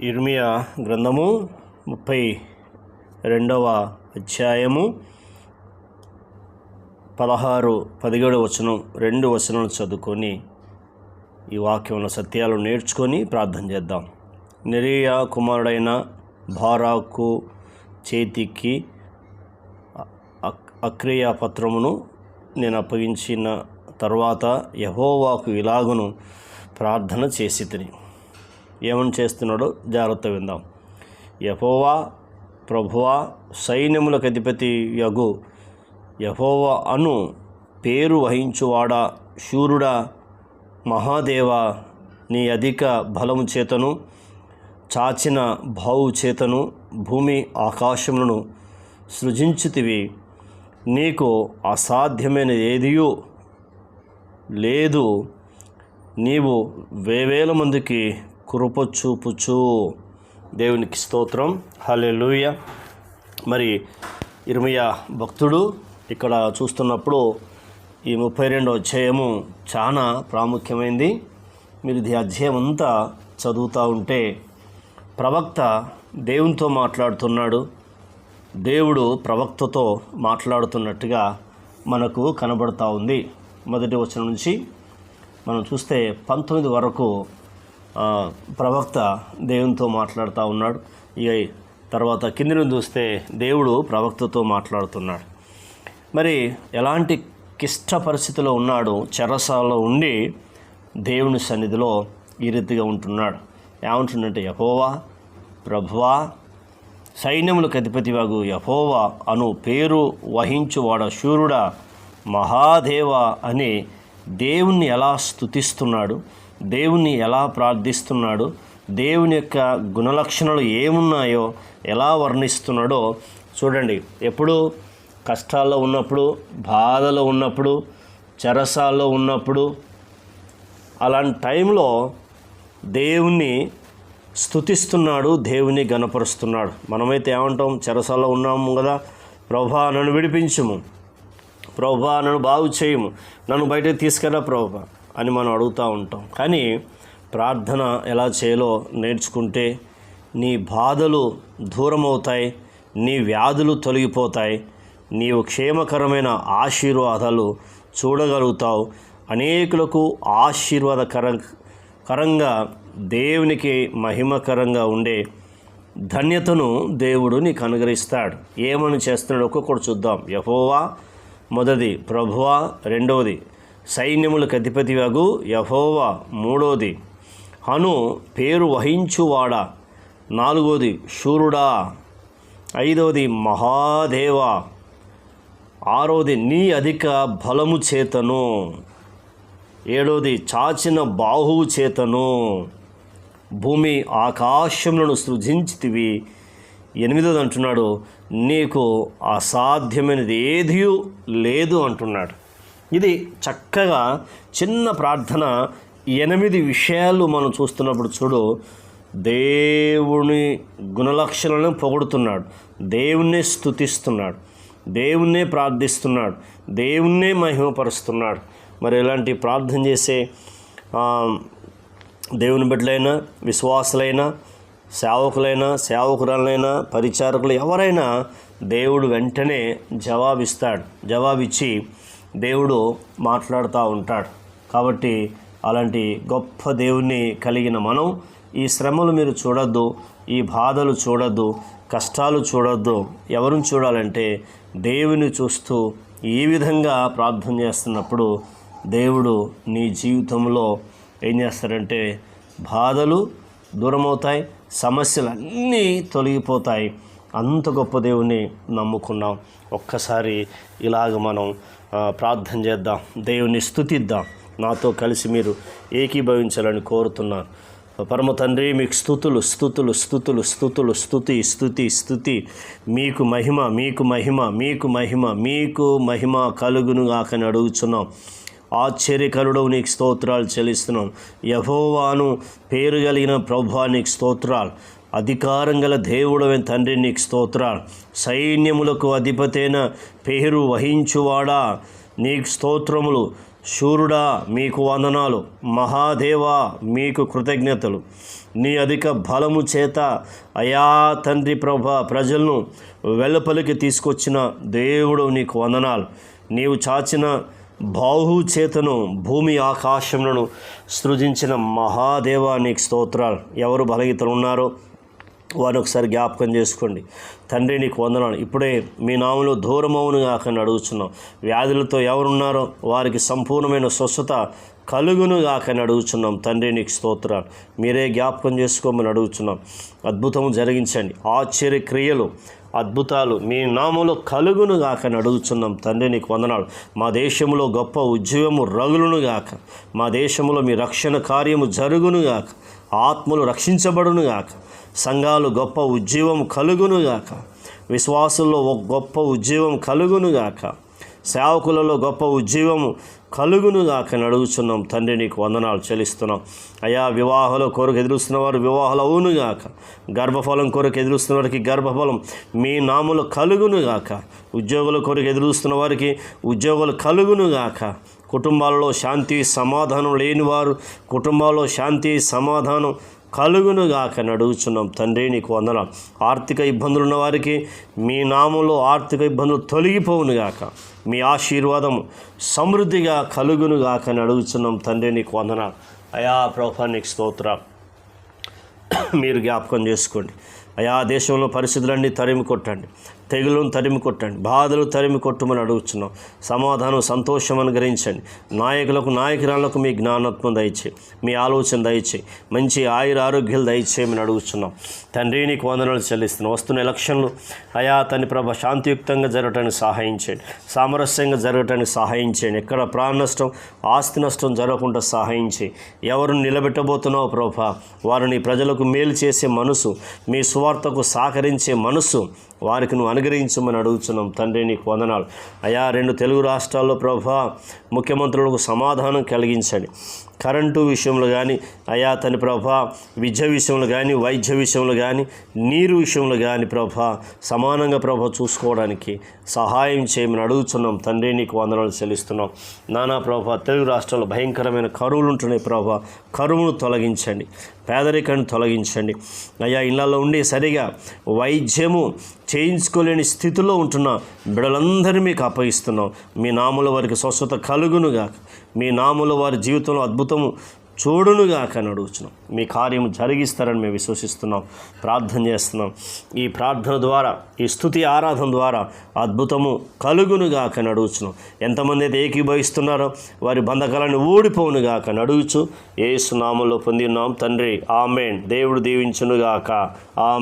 ఇర్మియా గ్రంథము ముప్పై రెండవ అధ్యాయము పదహారు పదిహేడు వచనం రెండు వచనాలు చదువుకొని ఈ వాక్యంలో సత్యాలు నేర్చుకొని ప్రార్థన చేద్దాం. నిరియా కుమారుడైన భారాకు చేతికి అక్- అక్రియ పత్రమును నేను అప్పగించిన తర్వాత యహోవాకు ఇలాగును ప్రార్థన చేసి తిని ఏమని చేస్తున్నాడో జాగ్రత్త విందాం. యహోవా ప్రభువా సైన్యములకు అధిపతి యగు యహోవా అను పేరు వహించువాడా శూరుడా మహాదేవ నీ అధిక బలము చేతను చాచిన బావు చేతను భూమి ఆకాశములను సృజించుతివి. నీకు అసాధ్యమైన ఏదియూ లేదు. నీవు వేవేల మందికి కృప చూపుచు దేవునికి స్తోత్రం. హలే లూయ మరి ఇర్మియా భక్తుడు ఇక్కడ చూస్తున్నప్పుడు ఈ ముప్పై రెండో అధ్యాయము చాలా ప్రాముఖ్యమైంది. మీరు ఇది అధ్యాయం అంతా చదువుతూ ఉంటే ప్రవక్త దేవునితో మాట్లాడుతున్నాడు. దేవుడు ప్రవక్తతో మాట్లాడుతున్నట్టుగా మనకు కనబడతా ఉంది. మొదటి వచనం నుంచి మనం చూస్తే పంతొమ్మిది వరకు ప్రవక్త దేవునితో మాట్లాడుతూ ఉన్నాడు. ఇక తర్వాత కిందిని చూస్తే దేవుడు ప్రవక్తతో మాట్లాడుతున్నాడు. మరి ఎలాంటి క్లిష్ట పరిస్థితిలో ఉన్నాడు? చెరసాలలో ఉండి దేవుని సన్నిధిలో ఈ రీతిగా ఉంటున్నాడు. ఏమంటుండంటే యహోవా ప్రభువా సైన్యములకు అధిపతివాగు యహోవా అను పేరు వహించువాడ శూరుడా మహాదేవ అని దేవుణ్ణి ఎలా స్తుతిస్తున్నాడు? దేవుణ్ణి ఎలా ప్రార్థిస్తున్నాడు దేవుని యొక్క గుణలక్షణాలు ఏమున్నాయో ఎలా వర్ణిస్తున్నాడో చూడండి. ఎప్పుడు కష్టాల్లో ఉన్నప్పుడు బాధలో ఉన్నప్పుడు చెరసాల్లో ఉన్నప్పుడు అలాంటి టైంలో దేవుణ్ణి స్తుతిస్తున్నాడు దేవుని గనపరుస్తున్నాడు మనమైతే ఏమంటాం చెరసాల్లో ఉన్నాము కదా ప్రభా నన్ను విడిపించుము. ప్రభా నన్ను బాగు చేయము. నన్ను బయటకు తీసుకెళ్ళా ప్రభా? అని మనం అడుగుతూ ఉంటాం. కానీ ప్రార్థన ఎలా చేయాలో నేర్చుకుంటే నీ బాధలు దూరం అవుతాయి నీ వ్యాధులు తొలగిపోతాయి నీవు క్షేమకరమైన ఆశీర్వాదాలు చూడగలుగుతావు. అనేకులకు ఆశీర్వాదకర కరంగా దేవునికి మహిమకరంగా ఉండే ధన్యతను దేవుడు నీకు అనుగ్రహిస్తాడు. ఏమని చేస్తున్నాడు ఒక్కొక్కటి చూద్దాం. యహోవా మొదటిది ప్రభువా రెండవది సైన్యములకు అధిపతివగు యహోవా మూడవది హను పేరు వహించువాడా. నాలుగోది శూరుడా. ఐదవది మహాదేవ. ఆరోది నీ అధిక బలము చేతను. ఏడవది చాచిన బాహువు చేతను. భూమి ఆకాశములను సృజించితివి. ఎనిమిదోది అంటున్నాడు నీకు అసాధ్యమైనది ఏదియూ లేదు అంటున్నాడు. ఇది చక్కగా చిన్న ప్రార్థన ఎనిమిది విషయాలు మనం చూస్తున్నప్పుడు చూడు దేవుని గుణలక్షణాలను పొగుడుతున్నాడు దేవుణ్ణే స్తుతిస్తున్నాడు దేవుణ్ణే ప్రార్థిస్తున్నాడు దేవుణ్ణే మహిమపరుస్తున్నాడు. మరి ఇలాంటి ప్రార్థన చేసే దేవుని బిడ్డలైనా విశ్వాసులైనా సేవకులైనా సేవకురాలైనా పరిచారకులు ఎవరైనా దేవుడు వెంటనే జవాబిస్తాడు జవాబిచ్చి దేవుడు మాట్లాడుతూ ఉంటాడు. కాబట్టి అలాంటి గొప్ప దేవుణ్ణి కలిగిన మనం ఈ శ్రమలు మీరు చూడొద్దు ఈ బాధలు చూడొద్దు కష్టాలు చూడొద్దు. ఎవరిని చూడాలంటే దేవుని చూస్తూ ఈ విధంగా ప్రార్థన చేస్తున్నప్పుడు దేవుడు నీ జీవితంలో ఏం చేస్తారంటే బాధలు దూరమవుతాయి సమస్యలు అన్నీ తొలగిపోతాయి. అంత గొప్ప దేవుని నమ్ముకున్నాం. ఒక్కసారి ఇలాగ మనం ప్రార్థన చేద్దాం. దేవుని స్థుతిద్దాం నాతో కలిసి మీరు ఏకీభవించాలని కోరుతున్నాను పరమ తండ్రి మీకు స్థుతులు స్థుతులు స్థుతులు స్థుతులు స్థుతి స్థుతి స్థుతి మీకు మహిమ మీకు మహిమ మీకు మహిమ మీకు మహిమ కలుగును గాకని అడుగుచున్నాం. ఆశ్చర్యకరుడవు నీకు స్తోత్రాలు చెల్లిస్తున్నాం. యహోవాను పేరు కలిగిన ప్రభా నీకు స్తోత్రాలు. అధికారం గల దేవుడవైన తండ్రి నీకు స్తోత్ర సైన్యములకు అధిపతైన పేరు వహించువాడా? నీకు స్తోత్రములు. శూరుడా మీకు వందనాలు. మహాదేవా మీకు కృతజ్ఞతలు. నీ అధిక బలము చేత అయా తండ్రి ప్రభ ప్రజలను వెలుపలికి తీసుకొచ్చిన దేవుడు నీకు వందనాలు. నీవు చాచిన బాహు చేతను భూమి ఆకాశములను సృజించిన మహాదేవా నీకు స్తోత్రాలు. ఎవరు బలగితలు ఉన్నారో వారిని ఒకసారి జ్ఞాపకం చేసుకోండి. తండ్రి నీకు వందనాలు. ఇప్పుడే మీ నామంలో దూరమవును కాకని అడుగుతున్నాం వ్యాధులతో ఎవరున్నారో వారికి సంపూర్ణమైన స్వస్థత కలుగును కాకని అడుగుతున్నాం తండ్రి నీకు స్తోత్రాలు. మీరే జ్ఞాపకం చేసుకోమని అడుగుతున్నాం అద్భుతం జరిగించండి. ఆశ్చర్య క్రియలు అద్భుతాలు మీ నామంలో కలుగును గాకని అడుగుతున్నాం తండ్రి నీకు వందనాలు. మా దేశంలో గొప్ప ఉద్యోగము రగులును గాక మా దేశంలో మీ రక్షణ కార్యము జరుగును గాక ఆత్మలు రక్షించబడును గాక సంఘాలు గొప్ప ఉజ్జీవం కలుగునుగాక. విశ్వాసుల్లో ఒక గొప్ప ఉజ్జీవం కలుగును గాక సేవకులలో గొప్ప ఉజ్జీవము కలుగును గాక అడుగుతున్నాం తండ్రి నీకు వందనాలు చెల్లిస్తున్నాం. అయా వివాహాల కొరకు ఎదురుస్తున్న వారు వివాహాలు అవునుగాక. గర్భఫలం కొరకు ఎదురుస్తున్న వారికి గర్భఫలం మీ నాములు కలుగునుగాక. ఉద్యోగుల కొరకు ఎదురుస్తున్న వారికి ఉద్యోగులు కలుగునుగాక. కుటుంబాలలో శాంతి సమాధానం లేనివారు కుటుంబాల్లో శాంతి సమాధానం కలుగును గాక తండ్రి నీకు వందన ఆర్థిక ఇబ్బందులు ఉన్న వారికి మీ నామంలో ఆర్థిక ఇబ్బందులు తొలగిపోవునుగాక. మీ ఆశీర్వాదం సమృద్ధిగా కలుగును నడుగుచున్నాం తండ్రి నీకు వందన అయా ప్రభా నీకు మీరు జ్ఞాపకం చేసుకోండి. అయా దేశంలో పరిస్థితులన్నీ తరిమి కొట్టండి తెగులను తరిమి కొట్టండి. బాధలు తరిమి కొట్టమని అడుగుతున్నాం సమాధానం సంతోషం అనుగ్రహించండి. నాయకులకు నాయకురాలకు మీ జ్ఞానత్వం దయచే మీ ఆలోచన దయచే మంచి ఆయుర ఆరోగ్యాలు దయచేయమని అడుగుతున్నాం తండ్రి నీకు వందనాలు చెల్లిస్తున్నాం. వస్తున్న ఎలక్షన్లు అయా తని ప్రభ శాంతియుక్తంగా జరగటానికి సహాయం చేయండి సామరస్యంగా జరగటానికి సహాయం చేయండి ఎక్కడ ప్రాణ నష్టం ఆస్తి నష్టం జరగకుండా సహాయం చేయి ఎవరు నిలబెట్టబోతున్నావు ప్రభ? వారిని ప్రజలకు మేలు చేసే మనసు మీ సువార్తకు సహకరించే మనసు వారికి నువ్వు అనుగ్రహించమని అడుగుతున్నాం తండ్రి నీకు వందనాలు. అయా రెండు తెలుగు రాష్ట్రాల్లో ప్రభా ముఖ్యమంత్రులకు సమాధానం కలిగించండి. కరెంటు విషయంలో కానీ అయా తని ప్రభా విద్య విషయంలో కానీ వైద్య విషయంలో కానీ నీరు విషయంలో కానీ ప్రభా సమానంగా ప్రభ చూసుకోవడానికి సహాయం చేయమని అడుగుతున్నాం తండ్రి నీకు వందనాలు చెల్లిస్తున్నాం. నానా ప్రభా తెలుగు రాష్ట్రాల్లో భయంకరమైన కరువులు ఉంటున్నాయి ప్రభా. కరువును తొలగించండి. పేదరికాన్ని తొలగించండి. అయ్యా ఇళ్ళలో ఉండి సరిగా వైద్యము చేయించుకోలేని స్థితిలో ఉంటున్న బిడలందరినీ మీకు అప్పగిస్తున్నాం మీ నాముల వారికి స్వస్థత కలుగునుగాక. మీ నాముల వారి జీవితంలో అద్భుతము చూడునుగాక అని అడుగుతున్నాం మీ కార్యం జరిగిస్తారని మేము విశ్వసిస్తున్నాం. ప్రార్థన చేస్తున్నాం. ఈ ప్రార్థన ద్వారా ఈ స్థుతి ఆరాధన ద్వారా అద్భుతము కలుగునుగాక అని అడుగుతున్నాం ఎంతమంది అయితే ఏకీభవిస్తున్నారో వారి బంధకాలను ఊడిపోవునుగాక అని అడుగుచు. ఏసునామంలో పొందిన్నాం తండ్రి ఆమెన్. దేవుడు దీవించునుగాక. ఆమె